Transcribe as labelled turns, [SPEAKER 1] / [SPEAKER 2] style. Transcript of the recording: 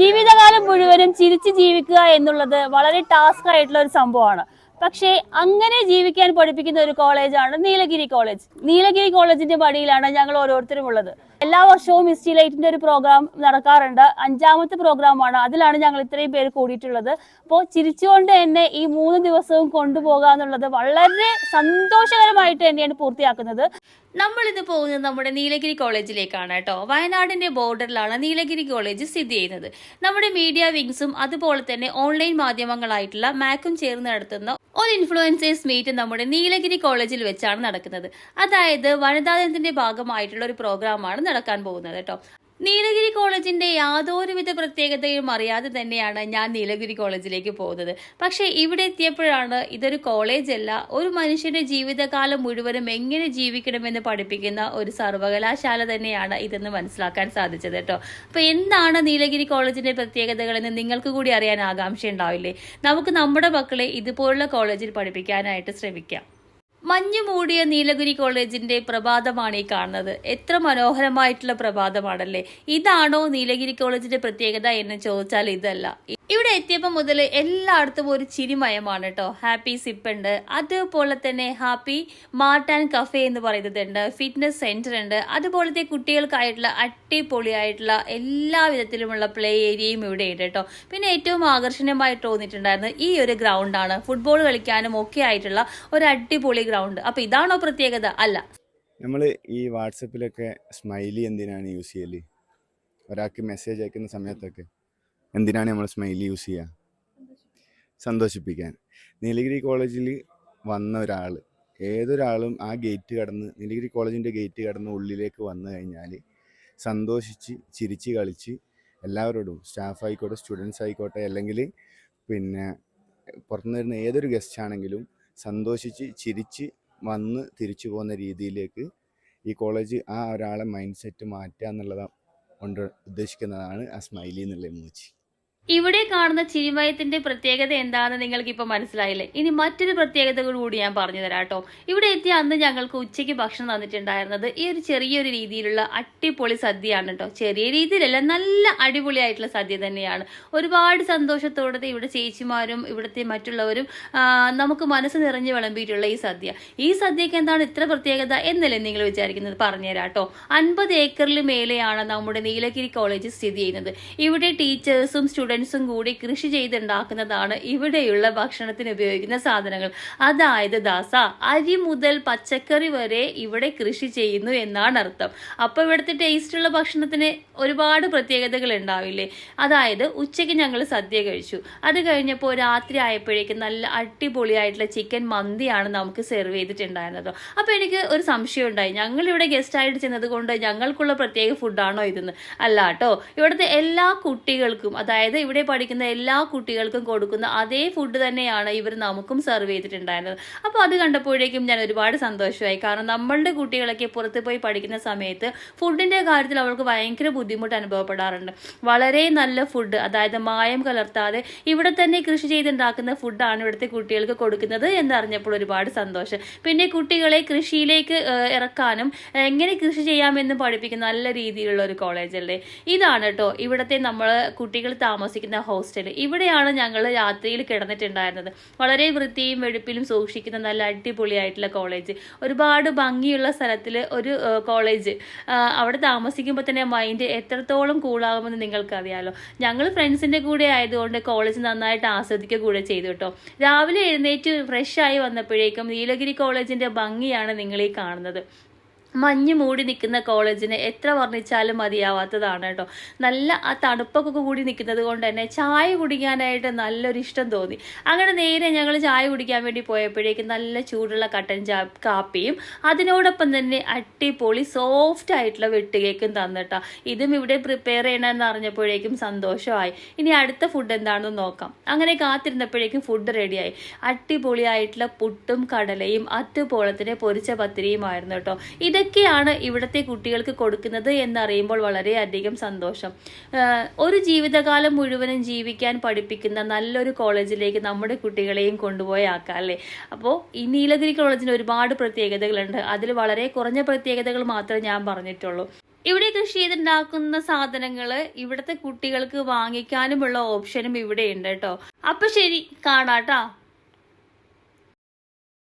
[SPEAKER 1] ജീവിതകാലം മുഴുവനും ചിരിച്ച് ജീവിക്കുക എന്നുള്ളത് വളരെ ടാസ്ക് ആയിട്ടുള്ള ഒരു സംഭവമാണ്. പക്ഷേ അങ്ങനെ ജീവിക്കാൻ പഠിപ്പിക്കുന്ന ഒരു കോളേജാണ് നീലഗിരി കോളേജ് നീലഗിരി കോളേജിന്റെ പടിയിലാണ് ഞങ്ങൾ ഓരോരുത്തരും ഉള്ളത്. എല്ലാ വർഷവും മിസ്റ്റി ലൈറ്റിന്റെ ഒരു പ്രോഗ്രാം നടക്കാറുണ്ട്. അഞ്ചാമത്തെ പ്രോഗ്രാമാണ്. അതിലാണ് ഞങ്ങൾ ഇത്രയും പേര് കൂടിയിട്ടുള്ളത്. അപ്പോൾ ചിരിച്ചുകൊണ്ട് തന്നെ ഈ മൂന്ന് ദിവസവും കൊണ്ടുപോകുക എന്നുള്ളത് വളരെ സന്തോഷകരമായിട്ട് തന്നെയാണ് പൂർത്തിയാക്കുന്നത്.
[SPEAKER 2] നമ്മൾ ഇത് പോകുന്നത് നമ്മുടെ നീലഗിരി കോളേജിലേക്കാണ് കേട്ടോ. വയനാടിന്റെ ബോർഡറിലാണ് നീലഗിരി കോളേജ് സ്ഥിതി ചെയ്യുന്നത്. നമ്മുടെ മീഡിയ വിങ്സും അതുപോലെ തന്നെ ഓൺലൈൻ മാധ്യമങ്ങളായിട്ടുള്ള മാക്കും ചേർന്ന് നടത്തുന്ന ഒരു ഇൻഫ്ലുവൻസേഴ്സ് മീറ്റ് നമ്മുടെ നീലഗിരി കോളേജിൽ വെച്ചാണ് നടക്കുന്നത്. അതായത് വനിതാ ദിനത്തിന്റെ ഭാഗമായിട്ടുള്ള ഒരു പ്രോഗ്രാമാണ് നടക്കാൻ പോകുന്നത് കേട്ടോ. നീലഗിരി കോളേജിന്റെ യാതൊരുവിധ പ്രത്യേകതയും അറിയാതെ തന്നെയാണ് ഞാൻ നീലഗിരി കോളേജിലേക്ക് പോകുന്നത്. പക്ഷേ ഇവിടെ എത്തിയപ്പോഴാണ് ഇതൊരു കോളേജല്ല ഒരു മനുഷ്യന്റെ ജീവിതകാലം മുഴുവനും എങ്ങനെ ജീവിക്കണമെന്ന് പഠിപ്പിക്കുന്ന ഒരു സർവകലാശാല തന്നെയാണ് ഇതെന്ന് മനസ്സിലാക്കാൻ സാധിച്ചത് കേട്ടോ. അപ്പൊ എന്താണ് നീലഗിരി കോളേജിന്റെ പ്രത്യേകതകളെന്ന് നിങ്ങൾക്ക് കൂടി അറിയാൻ ആകാംക്ഷ ഉണ്ടാവില്ലേ നമുക്ക് നമ്മുടെ മക്കളെ ഇതുപോലുള്ള കോളേജിൽ പഠിപ്പിക്കാനായിട്ട് ശ്രമിക്കാം. മഞ്ഞു മൂടിയ നീലഗിരി കോളേജിന്റെ പ്രഭാതമാണ് ഈ കാണുന്നത്. എത്ര മനോഹരമായിട്ടുള്ള പ്രഭാതമാണല്ലേ? ഇതാണോ നീലഗിരി കോളേജിന്റെ പ്രത്യേകത എന്ന് ചോദിച്ചാൽ ഇതല്ല. എത്തിയപ്പോൾ മുതൽ എല്ലായിടത്തും ഒരു ചിരിമയമാണ് കേട്ടോ ഹാപ്പി സിപ്പ് ഉണ്ട്. അതുപോലെ തന്നെ ഹാപ്പി മാർട്ട് ആൻഡ് കഫേ എന്ന് പറയുന്നതുണ്ട്. ഫിറ്റ്നസ് സെന്റർ ഉണ്ട്. അതുപോലത്തെ കുട്ടികൾക്കായിട്ടുള്ള അടിപൊളിയായിട്ടുള്ള എല്ലാ വിധത്തിലുമുള്ള പ്ലേ ഏരിയയും ഇവിടെ ഉണ്ട് കേട്ടോ പിന്നെ ഏറ്റവും ആകർഷണീയമായി തോന്നിയിട്ടുണ്ടായിരുന്നത് ഈ ഒരു ഗ്രൗണ്ടാണ് ഫുട്ബോൾ കളിക്കാനും ഒക്കെ ആയിട്ടുള്ള ഒരു അടിപൊളി ഗ്രൗണ്ട് അപ്പൊ ഇതാണോ പ്രത്യേകത? അല്ല.
[SPEAKER 3] നമ്മൾ ഈ വാട്സപ്പിലൊക്കെ സ്മൈലി എന്തിനാണ് യൂസ് ചെയ്യൽ? ഒരാൾക്ക് മെസ്സേജ് അയക്കുന്ന സമയത്തൊക്കെ. എന്തിനാണ് നമ്മൾ സ്മൈലി യൂസ് ചെയ്യുക സന്തോഷിപ്പിക്കാൻ. നീലഗിരി കോളേജിൽ വന്ന ഒരാൾ ഏതൊരാളും ആ ഗേറ്റ് കടന്ന് നീലഗിരി കോളേജിന്റെ ഗേറ്റ് കടന്ന് ഉള്ളിലേക്ക് വന്നു കഴിഞ്ഞാൽ സന്തോഷിച്ച് ചിരിച്ച് കളിച്ച് എല്ലാവരോടും സ്റ്റാഫ് ആയിക്കോട്ടെ സ്റ്റുഡൻസ് ആയിക്കോട്ടെ അല്ലെങ്കിൽ പിന്നെ പുറത്തുനിന്ന് വരുന്ന ഏതൊരു ഗസ്റ്റ് ആണെങ്കിലും സന്തോഷിച്ച് ചിരിച്ച് വന്ന് തിരിച്ചു പോകുന്ന രീതിയിലേക്ക് ഈ കോളേജ് ആ ഒരാളെ മൈൻഡ് സെറ്റ് മാറ്റുക എന്നുള്ളതാണ് കൊണ്ട് ഉദ്ദേശിക്കുന്നതാണ് ആ സ്മൈലി എന്നുള്ള എമോജി
[SPEAKER 2] ഇവിടെ കാണുന്ന ചിരിമയത്തിന്റെ പ്രത്യേകത എന്താണെന്ന് നിങ്ങൾക്ക് ഇപ്പൊ മനസ്സിലായില്ലേ? ഇനി മറ്റൊരു പ്രത്യേകത കൂടി ഞാൻ പറഞ്ഞു തരാം കേട്ടോ ഇവിടെ എത്തിയ അന്ന് ഞങ്ങൾക്ക് ഉച്ചയ്ക്ക് ഭക്ഷണം തന്നിട്ടുണ്ടായിരുന്നത് ഈ ഒരു ചെറിയൊരു രീതിയിലുള്ള അടിപൊളി സദ്യയാണ് കേട്ടോ ചെറിയ രീതിയിലല്ല നല്ല അടിപൊളിയായിട്ടുള്ള സദ്യ തന്നെയാണ്. ഒരുപാട് സന്തോഷത്തോടെ ഇവിടെ ചേച്ചിമാരും ഇവിടുത്തെ മറ്റുള്ളവരും നമുക്ക് മനസ്സ് നിറഞ്ഞ് വിളമ്പിയിട്ടുള്ള ഈ സദ്യ. ഈ സദ്യക്ക് എന്താണ് ഇത്ര പ്രത്യേകത എന്നല്ലേ നിങ്ങൾ വിചാരിക്കുന്നത്? പറഞ്ഞുതരാം കേട്ടോ അൻപത് ഏക്കറിൽ മേലെയാണ് നമ്മുടെ നീലഗിരി കോളേജ് സ്ഥിതി ചെയ്യുന്നത്. ഇവിടെ ടീച്ചേഴ്സും സ്റ്റുഡൻസും കൂടി കൃഷി ചെയ്തുണ്ടാക്കുന്നതാണ് ഇവിടെയുള്ള ഭക്ഷണത്തിന് ഉപയോഗിക്കുന്ന സാധനങ്ങൾ. അതായത് ദാസ അരി മുതൽ പച്ചക്കറി വരെ ഇവിടെ കൃഷി ചെയ്യുന്നു എന്നാണ് അർത്ഥം. അപ്പൊ ഇവിടുത്തെ ടേസ്റ്റുള്ള ഭക്ഷണത്തിന് ഒരുപാട് പ്രത്യേകതകൾ ഉണ്ടാവില്ലേ? അതായത് ഉച്ചയ്ക്ക് ഞങ്ങൾ സദ്യ കഴിച്ചു. അത് കഴിഞ്ഞപ്പോൾ രാത്രി ആയപ്പോഴേക്കും നല്ല അടിപൊളിയായിട്ടുള്ള ചിക്കൻ മന്തിയാണ് നമുക്ക് സെർവ് ചെയ്തിട്ടുണ്ടായിരുന്നത്. അപ്പൊ എനിക്ക് ഒരു സംശയം ഉണ്ടായി. ഞങ്ങൾ ഇവിടെ ഗസ്റ്റ് ആയിട്ട് ചെന്നത് കൊണ്ട് ഞങ്ങൾക്കുള്ള പ്രത്യേക ഫുഡാണോ ഇതെന്ന്. അല്ല കേട്ടോ ഇവിടുത്തെ എല്ലാ കുട്ടികൾക്കും അതായത് ഇവിടെ പഠിക്കുന്ന എല്ലാ കുട്ടികൾക്കും കൊടുക്കുന്ന അതേ ഫുഡ് തന്നെയാണ് ഇവർ നമുക്കും സെർവ് ചെയ്തിട്ടുണ്ടായിരുന്നത്. അപ്പോൾ അത് കണ്ടപ്പോഴേക്കും ഞാൻ ഒരുപാട് സന്തോഷമായി. കാരണം നമ്മളുടെ കുട്ടികളൊക്കെ പുറത്ത് പോയി പഠിക്കുന്ന സമയത്ത് ഫുഡിന്റെ കാര്യത്തിൽ അവർക്ക് ഭയങ്കര ബുദ്ധിമുട്ട് അനുഭവപ്പെടാറുണ്ട്. വളരെ നല്ല ഫുഡ് അതായത് മായം കലർത്താതെ ഇവിടെ തന്നെ കൃഷി ചെയ്തുണ്ടാക്കുന്ന ഫുഡാണ് ഇവിടുത്തെ കുട്ടികൾക്ക് കൊടുക്കുന്നത് എന്നറിഞ്ഞപ്പോൾ ഒരുപാട് സന്തോഷം. പിന്നെ കുട്ടികളെ കൃഷിയിലേക്ക് ഇറക്കാനും എങ്ങനെ കൃഷി ചെയ്യാമെന്ന് പഠിപ്പിക്കുന്ന നല്ല രീതിയിലുള്ള ഒരു കോളേജല്ലേ ഇതാണ് കേട്ടോ ഇവിടുത്തെ നമ്മൾ കുട്ടികൾ താമസിക്കുന്ന ഹോസ്റ്റൽ ഇവിടെയാണ് ഞങ്ങൾ രാത്രിയിൽ കിടന്നിട്ടുണ്ടായിരുന്നത്. വളരെ വൃത്തിയും വെടുപ്പിലും സൂക്ഷിക്കുന്ന നല്ല അടിപൊളിയായിട്ടുള്ള കോളേജ്. ഒരുപാട് ഭംഗിയുള്ള സ്ഥലത്തിൽ ഒരു കോളേജ്. അവിടെ താമസിക്കുമ്പോൾ തന്നെ മൈൻഡ് എത്രത്തോളം കൂളാകുമെന്ന് നിങ്ങൾക്കറിയാലോ. ഞങ്ങൾ ഫ്രണ്ട്സിന്റെ കൂടെ ആയതുകൊണ്ട് കോളേജ് നന്നായിട്ട് ആസ്വദിക്കുക കൂടെ ചെയ്തു കേട്ടോ. രാവിലെ എഴുന്നേറ്റ് ഫ്രഷ് ആയി വന്നപ്പോഴേക്കും നീലഗിരി കോളേജിന്റെ ഭംഗിയാണ് നിങ്ങൾ ഈ കാണുന്നത്. മഞ്ഞ് മൂടി നിൽക്കുന്ന കോളേജിന് എത്ര വർണിച്ചാലും മതിയാവാത്തതാണ് കേട്ടോ. നല്ല ആ തണുപ്പൊക്കെ കൂടി നിൽക്കുന്നത് കൊണ്ട് തന്നെ ചായ കുടിക്കാനായിട്ട് നല്ലൊരു ഇഷ്ടം തോന്നി. അങ്ങനെ നേരെ ഞങ്ങൾ ചായ കുടിക്കാൻ വേണ്ടി പോയപ്പോഴേക്കും നല്ല ചൂടുള്ള കട്ടൻ ചാ കാപ്പിയും അതിനോടൊപ്പം തന്നെ അട്ടിപ്പൊളി സോഫ്റ്റ് ആയിട്ടുള്ള വെട്ടുകേക്കും തന്നിട്ടാ ഇതും ഇവിടെ പ്രിപ്പയർ ചെയ്യണമെന്ന് അറിഞ്ഞപ്പോഴേക്കും സന്തോഷമായി. ഇനി അടുത്ത ഫുഡ് എന്താണെന്ന് നോക്കാം. അങ്ങനെ കാത്തിരുന്നപ്പോഴേക്കും ഫുഡ് റെഡിയായി അട്ടിപൊളിയായിട്ടുള്ള പുട്ടും കടലയും അത്തുപോളത്തിന്റെ പൊരിച്ച പത്തിരിയുമായിരുന്നു കേട്ടോ. ഇത് ഇതൊക്കെയാണ് ഇവിടുത്തെ കുട്ടികൾക്ക് കൊടുക്കുന്നത് എന്നറിയുമ്പോൾ വളരെയധികം സന്തോഷം. ഒരു ജീവിതകാലം മുഴുവനും ജീവിക്കാൻ പഠിപ്പിക്കുന്ന നല്ലൊരു കോളേജിലേക്ക് നമ്മുടെ കുട്ടികളെയും കൊണ്ടുപോയി ആക്കാം അല്ലേ? അപ്പോൾ ഈ നീലഗിരി കോളേജിന് ഒരുപാട് പ്രത്യേകതകളുണ്ട്. അതിൽ വളരെ കുറഞ്ഞ പ്രത്യേകതകൾ മാത്രമേ ഞാൻ പറഞ്ഞിട്ടുള്ളൂ. ഇവിടെ കൃഷി ചെയ്തുണ്ടാക്കുന്ന സാധനങ്ങൾ ഇവിടുത്തെ കുട്ടികൾക്ക് വാങ്ങിക്കാനുമുള്ള ഓപ്ഷനും ഇവിടെ ഉണ്ട് കേട്ടോ. അപ്പൊ ശരി കാണാട്ടാ